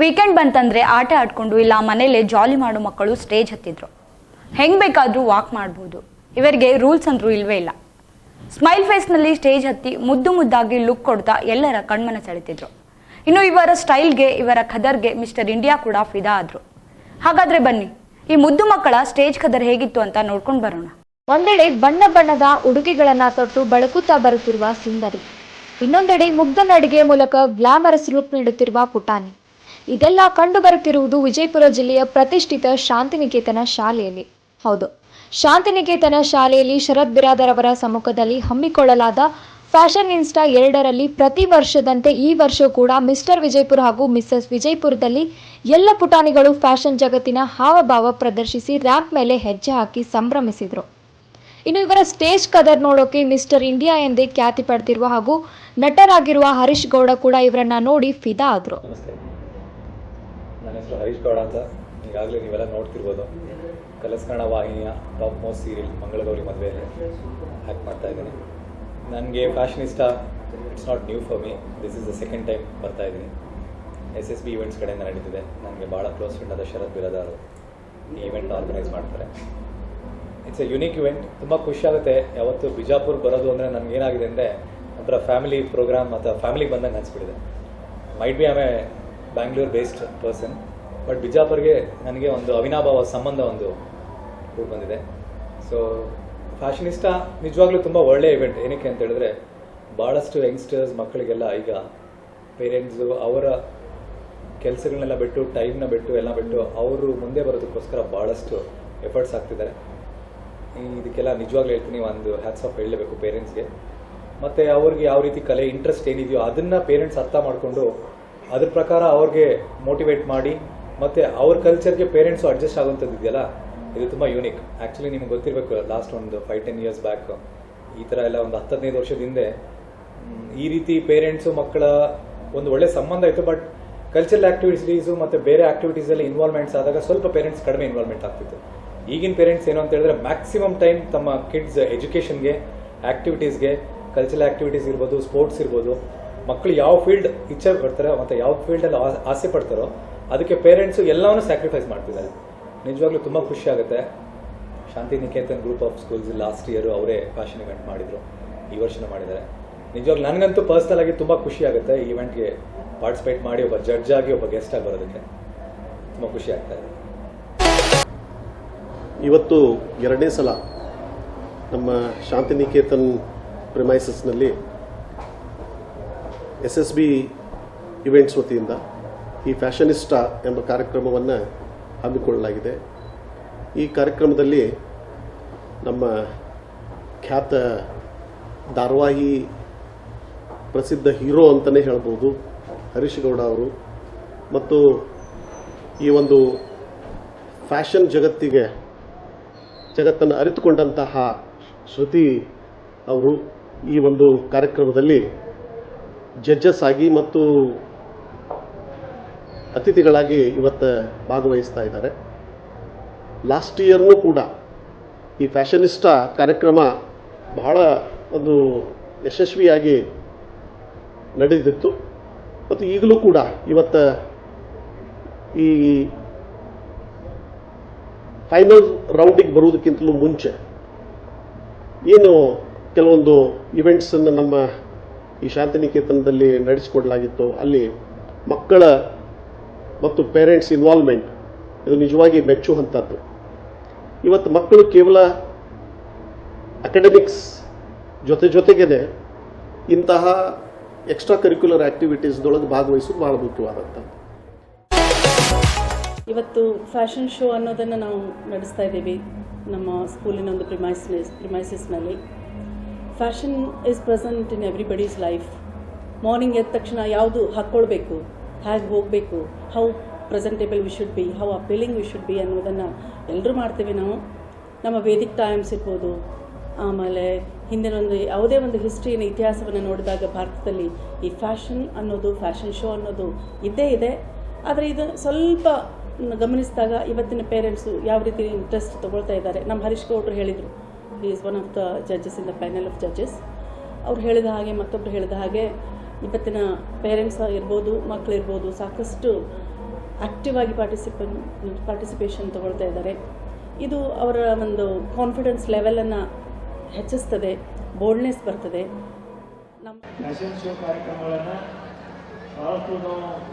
Weekend ಬಂತಂದ್ರೆ ಆಟ ಆಡ್ಕೊಂಡು ಇಲ್ಲ ಮನೇಲೆ ಜಾಲಿ ಮಾಡೋ ಮಕ್ಕಳು ಸ್ಟೇಜ್ ಹತ್ತಿದ್ರು. ಹೆಂಗ್ ಬೇಕಾದ್ರೂ ವಾಕ್ ಮಾಡ್ಬೋದು. ಇವರಿಗೆ ರೂಲ್ಸ್ ಅಂದ್ರೂ ಇಲ್ವೇ ಇಲ್ಲ. ಸ್ಮೈಲ್ ಫೇಸ್ನಲ್ಲಿ ಸ್ಟೇಜ್ ಹತ್ತಿ ಮುದ್ದು ಮುದ್ದಾಗಿ ಲುಕ್ ಕೊಡ್ತಾ ಎಲ್ಲರ ಕಣ್ಮನ ಸೆಳೆತಿದ್ರು. ಇನ್ನು ಇವರ ಸ್ಟೈಲ್ಗೆ ಇವರ ಖದರ್ಗೆ ಮಿಸ್ಟರ್ ಇಂಡಿಯಾ ಕೂಡ ಫಿದಾ ಆದ್ರು. ಹಾಗಾದ್ರೆ ಬನ್ನಿ, ಈ ಮುದ್ದು ಮಕ್ಕಳ ಸ್ಟೇಜ್ ಖದರ್ ಹೇಗಿತ್ತು ಅಂತ ನೋಡ್ಕೊಂಡು ಬರೋಣ. ಒಂದೆಡೆ ಬಣ್ಣ ಬಣ್ಣದ ಉಡುಗೆಗಳನ್ನ ತೊಟ್ಟು ಬಳಕುತ್ತಾ ಬರುತ್ತಿರುವ ಸುಂದರಿ. ಇನ್ನೊಂದೆಡೆ ಮುಗ್ಧ ನಡಿಗೆ ಮೂಲಕ ಗ್ಲಾಮರಸ್ ಲುಕ್ ನೀಡುತ್ತಿರುವ ಪುಟಾಣಿ. ಇದೆಲ್ಲ ಕಂಡು ಬರುತ್ತಿರುವುದು ವಿಜಯಪುರ ಜಿಲ್ಲೆಯ ಪ್ರತಿಷ್ಠಿತ ಶಾಂತಿನಿಕೇತನ ಶಾಲೆಯಲ್ಲಿ. ಹೌದು. ಶಾಂತಿನಿಕೇತನ ಶಾಲೆಯಲ್ಲಿ ಶರತ್ ಬಿರಾದರ್ ಅವರ ಸಮ್ಮುಖದಲ್ಲಿ ಹಮ್ಮಿಕೊಳ್ಳಲಾದ ಫ್ಯಾಷನ್ ಇನ್ಸ್ಟಾ ಎರಡರಲ್ಲಿ ಪ್ರತಿ ವರ್ಷದಂತೆ ಈ ವರ್ಷ ಕೂಡ ಮಿಸ್ಟರ್ ವಿಜಯಪುರ ಹಾಗೂ ಮಿಸ್ಸಸ್ ವಿಜಯಪುರದಲ್ಲಿ ಎಲ್ಲ ಪುಟಾಣಿಗಳು ಫ್ಯಾಷನ್ ಜಗತ್ತಿನ ಹಾವಭಾವ ಪ್ರದರ್ಶಿಸಿ ರ್ಯಾಂಪ್ ಮೇಲೆ ಹೆಜ್ಜೆ ಹಾಕಿ ಸಂಭ್ರಮಿಸಿದರು. ಇನ್ನು ಇವರ ಸ್ಟೇಜ್ ಕದರ್ ನೋಡೋಕೆ ಮಿಸ್ಟರ್ ಇಂಡಿಯಾ ಎಂದೇ ಖ್ಯಾತಿ ಪಡೆದಿರುವ ಹಾಗೂ ನಟರಾಗಿರುವ ಹರೀಶ್ ಗೌಡ ಕೂಡ ಇವರನ್ನ ನೋಡಿ ಫಿದಾ ಆದ್ರು. ನನ್ನ ಹೆಸರು ಹರೀಶ್ ಗೌಡ ಅಂತ. ಈಗಾಗಲೇ ನೀವೆಲ್ಲ ನೋಡ್ತಿರ್ಬೋದು. ಕಲಸ್ ಕನ್ನಡ ವಾಹಿನಿಯ ಟಾಪ್ ಮೋಸ್ಟ್ ಸೀರಿಯಲ್ ಮಂಗಳಗೌರಿ ಮದುವೆಯಲ್ಲಿ ಆ್ಯಕ್ಟ್ ಮಾಡ್ತಾ ಇದ್ದೀನಿ. ನನಗೆ ಇಷ್ಟ. It's not new for me this is the second time ಬರ್ತಾ ಇದ್ದೀನಿ. ಎಸ್ ಎಸ್ ಬಿ ಇವೆಂಟ್ಸ್ ಕಡೆಯಿಂದ ನಡೀತಿದೆ. ನನಗೆ ಭಾಳ ಕ್ಲೋಸ್ ಫ್ರೆಂಡ್ ಆದ ಶರತ್ ಬಿರದಾರು ಈ ಇವೆಂಟ್ ಆರ್ಗನೈಸ್ ಮಾಡ್ತಾರೆ. ಇಟ್ಸ್ ಎ ಯುನೀಕ್ ಇವೆಂಟ್ ತುಂಬ ಖುಷಿ ಆಗುತ್ತೆ. ಯಾವತ್ತು ಬಿಜಾಪುರ್ ಬರೋದು ಅಂದರೆ ನನಗೇನಾಗಿದೆ ಅಂದರೆ, ಒಂಥರ ಫ್ಯಾಮಿಲಿ ಪ್ರೋಗ್ರಾಮ್ ಅಥವಾ ಫ್ಯಾಮಿಲಿಗೆ ಬಂದಂಗೆ ಅನಿಸ್ಬಿಟ್ಟಿದೆ. ಮೈಟ್ ಬಿ ಆಮೆ ಬ್ಯಾಂಗ್ಳೂರ್ ಬೇಸ್ಡ್ ಪರ್ಸನ್ ಬಟ್ ಬಿಜಾಪುರ್ಗೆ ನನಗೆ ಒಂದು ಅವಿನಾಭಾವ ಸಂಬಂಧ ಒಂದು ಕೂಡ ಬಂದಿದೆ. ಸೊ ಫ್ಯಾಷನಿಸ್ಟ ನಿಜವಾಗ್ಲೂ ತುಂಬ ಒಳ್ಳೆಯ ಇವೆಂಟ್ ಏನಕ್ಕೆ ಅಂತ ಹೇಳಿದ್ರೆ ಭಾಳಷ್ಟು ಯಂಗ್ಸ್ಟರ್ಸ್ ಮಕ್ಕಳಿಗೆಲ್ಲ ಈಗ ಪೇರೆಂಟ್ಸು ಅವರ ಕೆಲಸಗಳನ್ನೆಲ್ಲ ಬಿಟ್ಟು ಟೈಮ್ನ ಬಿಟ್ಟು, ಎಲ್ಲ ಬಿಟ್ಟು ಅವರು ಮುಂದೆ ಬರೋದಕ್ಕೋಸ್ಕರ ಭಾಳಷ್ಟು ಎಫರ್ಟ್ಸ್ ಆಗ್ತಿದ್ದಾರೆ. ಇದಕ್ಕೆಲ್ಲ ನಿಜವಾಗ್ಲೂ ಹೇಳ್ತೀನಿ, ಒಂದು ಹ್ಯಾಟ್ಸ್ ಆಫ್ ಹೇಳಬೇಕು ಪೇರೆಂಟ್ಸ್ಗೆ ಮತ್ತು ಅವ್ರಿಗೆ ಯಾವ ರೀತಿ ಕಲೆ ಇಂಟ್ರೆಸ್ಟ್ ಏನಿದೆಯೋ ಅದನ್ನು ಪೇರೆಂಟ್ಸ್ ಅರ್ಥ ಮಾಡಿಕೊಂಡು ಅದ್ರ ಪ್ರಕಾರ ಅವ್ರಿಗೆ ಮೋಟಿವೇಟ್ ಮಾಡಿ, ಮತ್ತು ಅವ್ರ ಕಲ್ಚರ್ಗೆ ಪೇರೆಂಟ್ಸು ಅಡ್ಜಸ್ಟ್ ಆಗುವಂಥದ್ದು ಇದೆಯಲ್ಲ? ಇದು ತುಂಬ ಯೂನಿಕ್ ಆ್ಯಕ್ಚುಲಿ ನಿಮ್ಗೆ ಗೊತ್ತಿರಬೇಕು ಲಾಸ್ಟ್ ಒಂದು ಫೈವ್ ಟೆನ್ ಇಯರ್ಸ್ ಬ್ಯಾಕ್ ಈ ಥರ ಎಲ್ಲ ಒಂದು ಹತ್ತು ಹದಿನೈದು ವರ್ಷದ ಹಿಂದೆ ಈ ರೀತಿ ಪೇರೆಂಟ್ಸು ಮಕ್ಕಳ ಒಂದು ಒಳ್ಳೆ ಸಂಬಂಧ ಇತ್ತು ಬಟ್ ಕಲ್ಚರಲ್ ಆ್ಯಕ್ಟಿವಿಟೀಸು ಮತ್ತು ಬೇರೆ ಆ್ಯಕ್ಟಿವಿಟೀಸಲ್ಲಿ ಇನ್ವಾಲ್ವ್ಮೆಂಟ್ಸ್ ಆದಾಗ ಸ್ವಲ್ಪ ಪೇರೆಂಟ್ಸ್ ಕಡಿಮೆ ಇನ್ವಾಲ್ವ್ಮೆಂಟ್ ಆಗ್ತಿತ್ತು. ಈಗಿನ ಪೇರೆಂಟ್ಸ್ ಏನು ಅಂತ ಹೇಳಿದ್ರೆ ಮ್ಯಾಕ್ಸಿಮಮ್ ಟೈಮ್ ತಮ್ಮ ಕಿಡ್ಸ್ ಎಜುಕೇಷನ್ಗೆ ಆ್ಯಕ್ಟಿವಿಟೀಸ್ಗೆ ಕಲ್ಚರಲ್ ಆ್ಯಕ್ಟಿವಿಟೀಸ್ ಇರ್ಬೋದು ಸ್ಪೋರ್ಟ್ಸ್ ಇರ್ಬೋದು ಮಕ್ಕಳು ಯಾವ ಫೀಲ್ಡ್ ಇಚ್ಛೆ ಬರ್ತಾರೋ ಮತ್ತು ಯಾವ ಫೀಲ್ಡಲ್ಲಿ ಆಸೆ ಪಡ್ತಾರೋ ಅದಕ್ಕೆ ಪೇರೆಂಟ್ಸು ಎಲ್ಲವನ್ನೂ ಸ್ಯಾಕ್ರಿಫೈಸ್ ಮಾಡ್ತಿದ್ದಾರೆ. ನಿಜವಾಗ್ಲೂ ತುಂಬ ಖುಷಿ ಆಗುತ್ತೆ. Shanti Niketan group of schools last year ಅವರೇ ಫ್ಯಾಷನ್ ಇವೆಂಟ್ ಮಾಡಿದ್ರು. ಈ ವರ್ಷನೂ ಮಾಡಿದ್ದಾರೆ. ನಿಜವಾಗ್ಲೂ ನನಗಂತೂ ಪರ್ಸ್ನಲ್ ಆಗಿ ತುಂಬ ಖುಷಿ ಆಗುತ್ತೆ. ಈ ಇವೆಂಟ್ಗೆ ಪಾರ್ಟಿಸಿಪೇಟ್ ಮಾಡಿ ಒಬ್ಬ ಜಡ್ಜ್ ಆಗಿ ಒಬ್ಬ ಗೆಸ್ಟ್ ಆಗಿ ಬರೋದಕ್ಕೆ. ತುಂಬ ಖುಷಿ ಆಗ್ತಾ ಇದೆ. ಇವತ್ತು ಎರಡನೇ ಸಲ ನಮ್ಮ ಶಾಂತಿನಿಕೇತನ್ ಪ್ರಿಮೈಸಸ್ನಲ್ಲಿ ಎಸ್ ಎಸ್ ಬಿ ಇವೆಂಟ್ಸ್ ವತಿಯಿಂದ ಈ ಫ್ಯಾಷನಿಸ್ಟಾ ಎಂಬ ಕಾರ್ಯಕ್ರಮವನ್ನು ಹಮ್ಮಿಕೊಳ್ಳಲಾಗಿದೆ. ಈ ಕಾರ್ಯಕ್ರಮದಲ್ಲಿ ನಮ್ಮ ಖ್ಯಾತ ಧಾರವಾಹಿ ಪ್ರಸಿದ್ಧ ಹೀರೋ ಅಂತಲೇ ಹೇಳ್ಬೋದು ಹರೀಶ್ ಗೌಡ ಅವರು. ಮತ್ತು ಈ ಒಂದು ಫ್ಯಾಷನ್ ಜಗತ್ತಿಗೆ, ಜಗತ್ತನ್ನು ಅರಿತುಕೊಂಡಂತಹ ಶ್ರುತಿ ಅವರು ಈ ಒಂದು ಕಾರ್ಯಕ್ರಮದಲ್ಲಿ ಜಡ್ಜಸ್ ಆಗಿ ಮತ್ತು ಅತಿಥಿಗಳಾಗಿ ಇವತ್ತು ಭಾಗವಹಿಸ್ತಾ ಇದ್ದಾರೆ. ಲಾಸ್ಟ್ ಇಯರ್ನೂ ಕೂಡ ಈ ಫ್ಯಾಷನಿಸ್ಟಾ ಕಾರ್ಯಕ್ರಮ ಬಹಳ ಒಂದು ಯಶಸ್ವಿಯಾಗಿ ನಡೆದಿತ್ತು. ಮತ್ತು ಈಗಲೂ ಕೂಡ ಇವತ್ತು ಈ ಫೈನಲ್ ರೌಂಡಿಗೆ ಬರುವುದಕ್ಕಿಂತಲೂ ಮುಂಚೆ ಏನು ಕೆಲವೊಂದು ಇವೆಂಟ್ಸನ್ನು ನಮ್ಮ ಈ ಶಾಂತಿನಿಕೇತನದಲ್ಲಿ ನಡೆಸಿಕೊಡಲಾಗಿತ್ತು. ಅಲ್ಲಿ ಮಕ್ಕಳ ಮತ್ತು ಪೇರೆಂಟ್ಸ್ ಇನ್ವಾಲ್ವ್ಮೆಂಟ್ ಇದು ನಿಜವಾಗಿ ಮೆಚ್ಚುವಂಥದ್ದು ಇವತ್ತು ಮಕ್ಕಳು ಕೇವಲ ಅಕಾಡೆಮಿಕ್ಸ್ ಜೊತೆ ಜೊತೆಗೇ ಇಂತಹ ಎಕ್ಸ್ಟ್ರಾ ಕರಿಕ್ಯುಲರ್ ಆ್ಯಕ್ಟಿವಿಟೀಸ್ದೊಳಗೆ ಭಾಗವಹಿಸೋದು ಭಾಳ ಮುಖ್ಯವಾದಂಥದ್ದು. ಇವತ್ತು ಫ್ಯಾಷನ್ ಶೋ ಅನ್ನೋದನ್ನು ನಾವು ನಡೆಸ್ತಾ ಇದ್ದೀವಿ. ನಮ್ಮ ಸ್ಕೂಲಿನ ಒಂದು ಪ್ರಿಮೈಸ್ನೆಸ್ ಪ್ರಿಮೈಸಸ್ನಲ್ಲಿ fashion is present in everybody's life morning ಎದ್ದ ತಕ್ಷಣ ಯಾವುದು ಹಾಕ್ಕೊಳ್ಬೇಕು? ಹೇಗೆ ಹೋಗಬೇಕು. How presentable we should be how appealing we should be ಅನ್ನೋದನ್ನು ಎಲ್ಲರೂ ಮಾಡ್ತೇವೆ ನಾವು. ನಮ್ಮ ವೇದಿಕ್ ಟೈಮ್ಸ್ ಇರ್ಬೋದು. ಆಮೇಲೆ ಹಿಂದಿನ ಒಂದು ಯಾವುದೇ ಒಂದು ಹಿಸ್ಟ್ರಿಯನ್ನು ಇತಿಹಾಸವನ್ನು ನೋಡಿದಾಗ ಭಾರತದಲ್ಲಿ ಈ ಫ್ಯಾಷನ್ ಅನ್ನೋದು ಫ್ಯಾಷನ್ ಶೋ ಅನ್ನೋದು ಇದ್ದೇ ಇದೆ. ಆದರೆ ಇದು ಸ್ವಲ್ಪ ಗಮನಿಸಿದಾಗ ಇವತ್ತಿನ ಪೇರೆಂಟ್ಸು ಯಾವ ರೀತಿ ಇಂಟ್ರೆಸ್ಟ್ ತೊಗೊಳ್ತಾ ಇದ್ದಾರೆ? ನಮ್ಮ ಹರೀಶ್ ಗೌಡ್ರು ಹೇಳಿದರು. Is one of the judges in the panel of judges ಅವ್ರು ಹೇಳಿದ ಹಾಗೆ ಮತ್ತೊಬ್ರು ಹೇಳಿದ ಹಾಗೆ ಇವತ್ತಿನ ಪೇರೆಂಟ್ಸ್ ಇರ್ಬೋದು ಮಕ್ಕಳಿರ್ಬೋದು ಸಾಕಷ್ಟು ಆ್ಯಕ್ಟಿವ್ ಆಗಿ ಪಾರ್ಟಿಸಿಪನ್ ಪಾರ್ಟಿಸಿಪೇಷನ್ ತಗೊಳ್ತಾ ಇದ್ದಾರೆ. ಇದು ಅವರ ಒಂದು ಕಾನ್ಫಿಡೆನ್ಸ್ ಲೆವೆಲನ್ನು ಹೆಚ್ಚಿಸ್ತದೆ ಬೋಲ್ಡ್ನೆಸ್ ಬರ್ತದೆ. ನಮ್ಮ ಫ್ಯಾಷನ್ ಶೋ ಕಾರ್ಯಕ್ರಮಗಳನ್ನು ನಾವು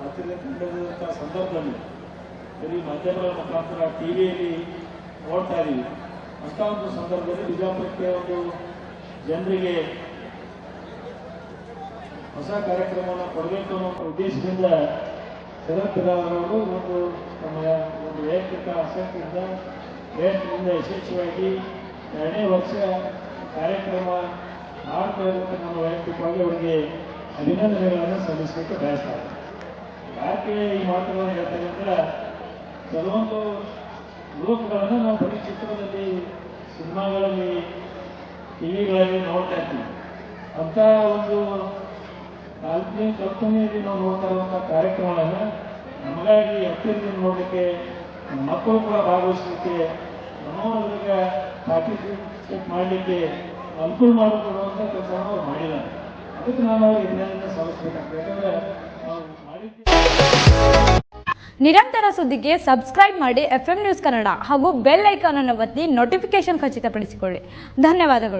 ಹತ್ತಿರ ಸಂದರ್ಭದಲ್ಲಿ ಬರೀ ಮಾಧ್ಯಮಗಳ ಮುಖಾಂತರ ಟಿ ವಿಯಲ್ಲಿ ನೋಡ್ತಾ ಇದ್ದೀವಿ. ಅಂಥ ಒಂದು ಸಂದರ್ಭದಲ್ಲಿ ಬಿಜಾಪುರಕ್ಕೆ ಒಂದು ಜನರಿಗೆ ಹೊಸ ಕಾರ್ಯಕ್ರಮವನ್ನು ಕೊಡಬೇಕು ಅನ್ನೋ ಉದ್ದೇಶದಿಂದ ಶರತ್ ಅವರು ಒಂದು ತಮ್ಮ ಒಂದು ವೈಯಕ್ತಿಕ ಆಸಕ್ತಿಯಿಂದ, ಪ್ರಯತ್ನದಿಂದ ಯಶಸ್ವಿಯಾಗಿ ಎರಡನೇ ವರ್ಷ ಕಾರ್ಯಕ್ರಮ ಮಾಡ್ತಾ ಇರೋದಕ್ಕೆ ನಮ್ಮ ವೈಯಕ್ತಿಕವಾಗಿ, ಅವರಿಗೆ ಅಭಿನಂದನೆಗಳನ್ನು ಸಲ್ಲಿಸಲಿಕ್ಕೆ ಬಯಸ್ತಾರೆ ಯಾಕೆ ಈ ಮಾತುಗಳನ್ನು ಹೇಳ್ತಾರೆ ಕೆಲವೊಂದು ರೂಪಗಳನ್ನು ನಾವು ಬರೀ ಚಿತ್ರದಲ್ಲಿ ಸಿನಿಮಾಗಳಲ್ಲಿ, ಟಿವಿಗಳಲ್ಲಿ ನೋಡ್ತಾ ಇರ್ತೀವಿ ಅಂಥ ಒಂದು ಕಾಲ್ಪನಿಕ ಕಲ್ಪನೆಯಲ್ಲಿ ನಾವು ನೋಡ್ತಾ ಇರುವಂಥ ಕಾರ್ಯಕ್ರಮಗಳನ್ನು ನಮಗಾಗಿ ಹತ್ತಿರದಿಂದ ನೋಡಲಿಕ್ಕೆ, ನಮ್ಮ ಮಕ್ಕಳು ಕೂಡ ಭಾಗವಹಿಸಲಿಕ್ಕೆ ನಮ್ಮವರಿಗೆ ಪಾರ್ಟಿಸಿಪೇಟ್ ಮಾಡಲಿಕ್ಕೆ ಅನುಕೂಲ ಮಾಡಿಕೊಡುವಂಥ ಕೆಲಸವನ್ನು ಅವ್ರು ಮಾಡಿದ್ದಾರೆ ಅದಕ್ಕೆ ನಾನು ಅವ್ರಿಗೆ ಅಭಿನಂದನೆ ಸಲ್ಲಿಸಬೇಕಾಗ್ತದೆ. ಯಾಕಂದರೆ ನಾವು ಮಾಡಿದ್ದೆ ನಿರಂತರ ಸುದ್ದಿಗೆ ಸಬ್ಸ್ಕ್ರೈಬ್ ಮಾಡಿ ಎಫ್ ಎಂ ನ್ಯೂಸ್ ಕನ್ನಡ ಹಾಗೂ ಬೆಲ್ ಐಕಾನನ್ನು ಒತ್ತಿ ನೋಟಿಫಿಕೇಶನ್ ಖಚಿತಪಡಿಸಿಕೊಳ್ಳಿ. ಧನ್ಯವಾದಗಳು.